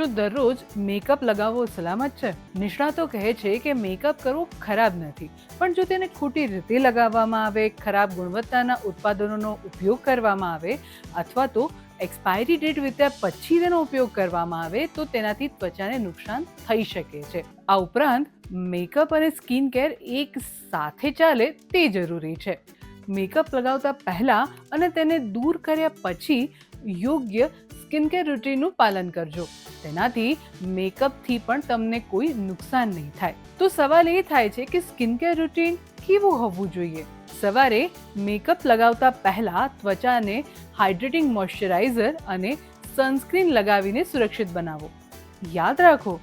શું દરરોજ મેકઅપ લગાવવો સલામત છે. નિષ્ણાતો કહે છે કે મેકઅપ કરવો ખરાબ નથી, પણ જો તેને ખોટી રીતે લગાવવામાં આવે, ખરાબ ગુણવત્તાના ઉત્પાદનોનો ઉપયોગ કરવામાં આવે અથવા તો એક્સપાયરી ડેટ વીત્યા પછી તેનો ઉપયોગ કરવામાં આવે, તો તેનાથી ત્વચાને નુકસાન થઈ શકે છે. આ ઉપરાંત મેકઅપ અને સ્કિન કેર એક સાથે ચાલે તે જરૂરી છે. મેકઅપ લગાવતા પહેલાં અને તેને દૂર કર્યા પછી યોગ્ય સ્કિન કેર રૂટીનનું પાલન કરજો. તેનાથી મેકઅપથી પણ તમને કોઈ નુકસાન નહીં થાય. તો સવાલ એ થાય છે કે સ્કિન કેર રૂટીન કેવું હોવું જોઈએ? સવારે મેકઅપ લગાવતા પહેલા ત્વચાને હાઇડ્રેટિંગ મોઇશ્ચરાઇઝર અને સનસ્ક્રીન લગાવીને સુરક્ષિત બનાવો. યાદ રાખો,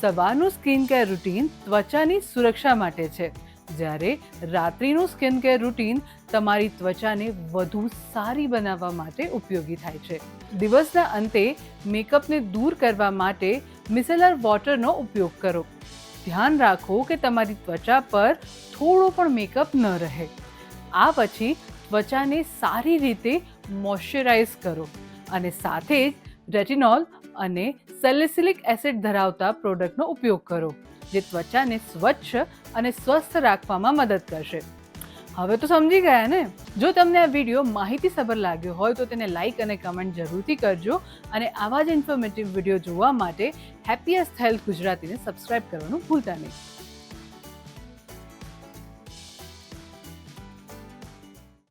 સવારનું સ્કિન કેર રૂટીન ત્વચાની સુરક્ષા માટે છે. જ્યારે રાત્રિનું સ્કિન કેર રૂટીન તમારી ત્વચાને વધુ સારી બનાવવા માટે ઉપયોગી થાય છે. દિવસના અંતે મેકઅપને દૂર કરવા માટે મિસેલર વોટરનો ઉપયોગ કરો. ધ્યાન રાખો કે તમારી ત્વચા પર થોડો પણ મેકઅપ ન રહે. આ પછી ત્વચાને સારી રીતે મોઇશ્ચરાઇઝ કરો અને સાથે જ રેટિનોલ અને સેલિસિલિક એસિડ ધરાવતા પ્રોડક્ટનો ઉપયોગ કરો. જે ત્વચાને સ્વચ્છ અને સ્વસ્થ રાખવામાં મદદ કરશે. હવે તો સમજી ગયા ને? જો તમને આ વીડિયો માહિતીસભર લાગ્યો હોય તો તેને લાઇક અને કમેન્ટ જરૂરથી કરજો અને આવા જ ઇન્ફોર્મેટિવ વીડિયો જોવા માટે હેપીએસ્ટ હેલ્થ ગુજરાતીને સબસ્ક્રાઇબ કરવાનું ભૂલતા નહીં.